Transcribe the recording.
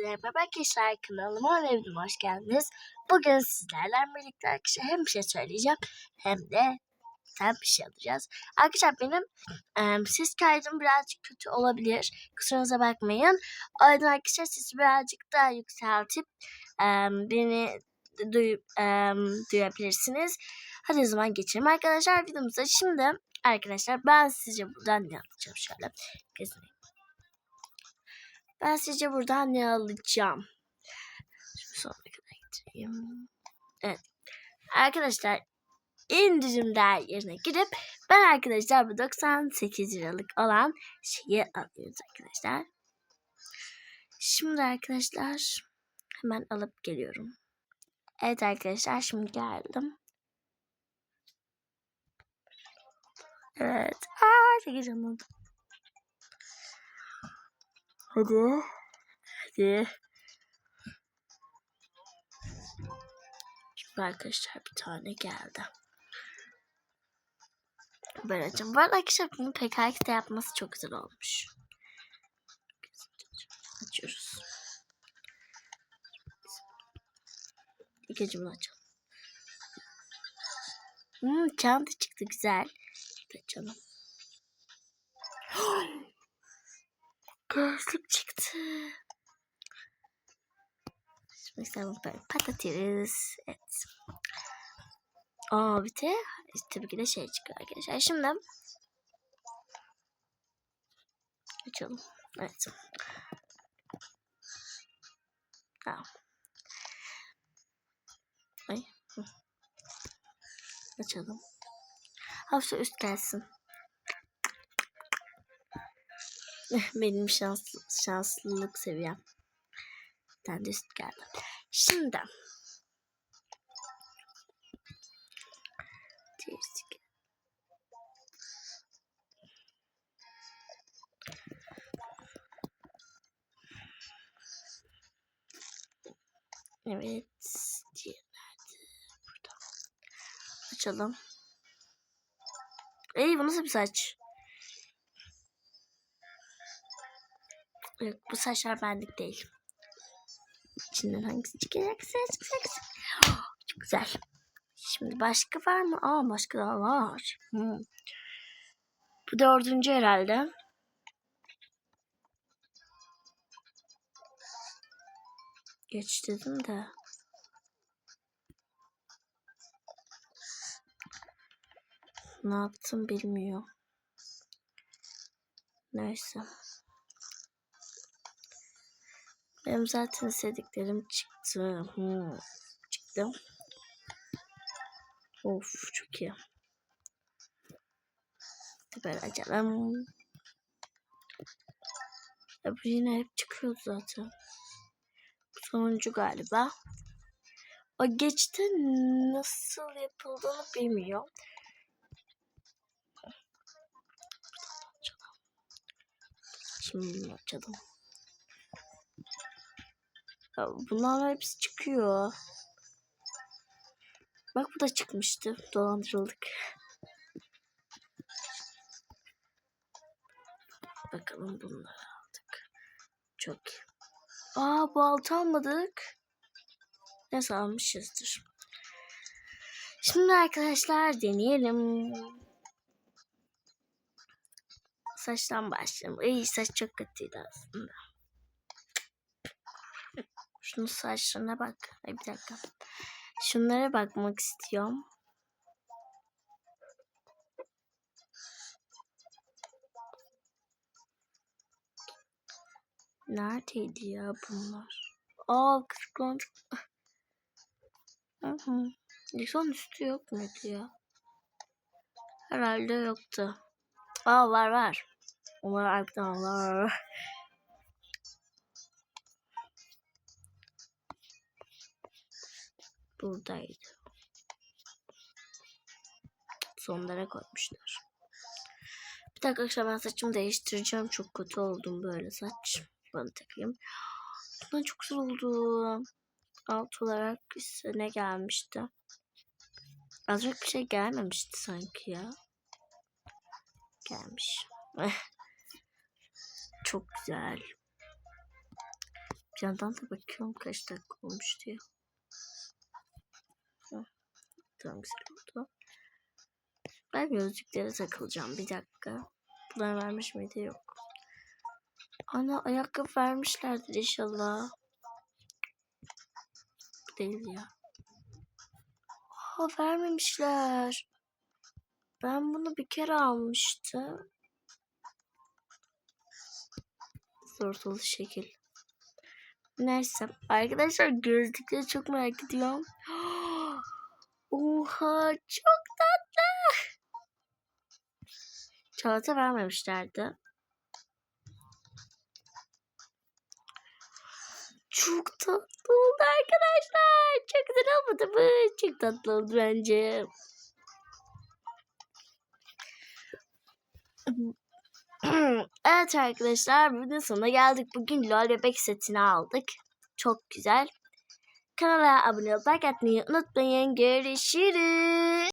Herkese merhaba arkadaşlar kanalıma ve hoş geldiniz. Bugün sizlerle birlikte arkadaşlar hem bir şey söyleyeceğim hem de sen bir şey alacağız. Arkadaşlar benim e, ses kaydım birazcık kötü olabilir. Kusurumuza bakmayın. O yüzden arkadaşlar sesi birazcık daha yükseltip e, beni duy, e, duyabilirsiniz. Hadi o zaman geçelim arkadaşlar videomuza. Şimdi arkadaşlar ben sizce buradan ne alacağım şöyle. Kesinlikle. Ben sizce buradan ne alacağım? Şu sonuna kadar getireyim. Evet. Arkadaşlar indirimler yerine girip ben arkadaşlar bu 98 liralık olan şeyi alıyoruz arkadaşlar. Şimdi arkadaşlar hemen alıp geliyorum. Evet arkadaşlar şimdi geldim. Evet. Aa, çok heyecanlandım. Hadi. Hadi. Şimdi arkadaşlar bir tane geldi. Ben açayım. Bu arada arkadaşlar bunu PKX'de yapması çok güzel olmuş. Açıyoruz. İlk önce bunu açalım. Hmm, çanta çıktı güzel. Açalım. Gözlük çıktı. Şimdi sen böyle patlatırız. Evet. Aa bir de tabii ki de şey çıkıyor arkadaşlar. Şimdi açalım. Evet. Tamam. Ay. Açalım. Hafif üst gelsin. Benim şanslı, şanslılık seviyem. Tane de üst geldi. Şimdi. Evet. Açalım. Ey bu nasıl bir saç? Yok bu saçlar benlik değil. İçinden hangisi çıkacak? Çıkacak. Çok güzel. Şimdi başka var mı? Aa başka daha var. Hmm. Bu dördüncü herhalde. Geç dedim de. Ne yaptım bilmiyor. Neyse. Benim zaten istediklerim çıktı. Hmm. Çıktı. Of çok iyi. Böyle açalım. Ya bu yine hep çıkıyor zaten. Bu sonuncu galiba. O geçti nasıl yapıldığını bilmiyorum. Şimdi açalım. Ya bunlar hepsi çıkıyor. Bak bu da çıkmıştı. Dolandırıldık. Bakalım bunları aldık. Çok iyi. Aa bu altı almadık. Neyse almışızdır. Şimdi arkadaşlar deneyelim. Saçtan başlayalım. İyi saç çok kötüydü aslında. Şunun saçlarına bak. Ay bir dakika. Şunlara bakmak istiyorum. Neredeydi ya bunlar? Aa. Hı hı. Lisan üstü yok muydu ya? Herhalde yoktu. Aa var var. Onlar arkadan var. Buradaydı. Sonlara koymuşlar. Bir dakika arkadaşlar ben saçımı değiştireceğim. Çok kötü oldum böyle saç. Bunu takayım. Bundan çok güzel oldu. Alt olarak ise ne gelmişti? Azıcık bir şey gelmemişti sanki ya. Gelmiş. çok güzel. Bir yandan da bakıyorum kaç dakika olmuş diye. Tamam güzel oldu. Ben gözlüklere takılacağım bir dakika. Bunlar vermiş miydi? Yok. Ana ayakkabı vermişlerdir inşallah. Değil ya. Aa vermemişler. Ben bunu bir kere almıştım. Zortulu şekil. Neyse. Arkadaşlar gözlükleri çok merak ediyorum. Oha çok tatlı. Çikolata vermemişlerdi. Çok tatlı oldu arkadaşlar. Çok güzel olmadı mı? Çok tatlı oldu bence. evet arkadaşlar bugün sonuna geldik. Bugün LOL bebek setini aldık. Çok güzel. Kanala abone olmayı, unutmayın. Görüşürüz.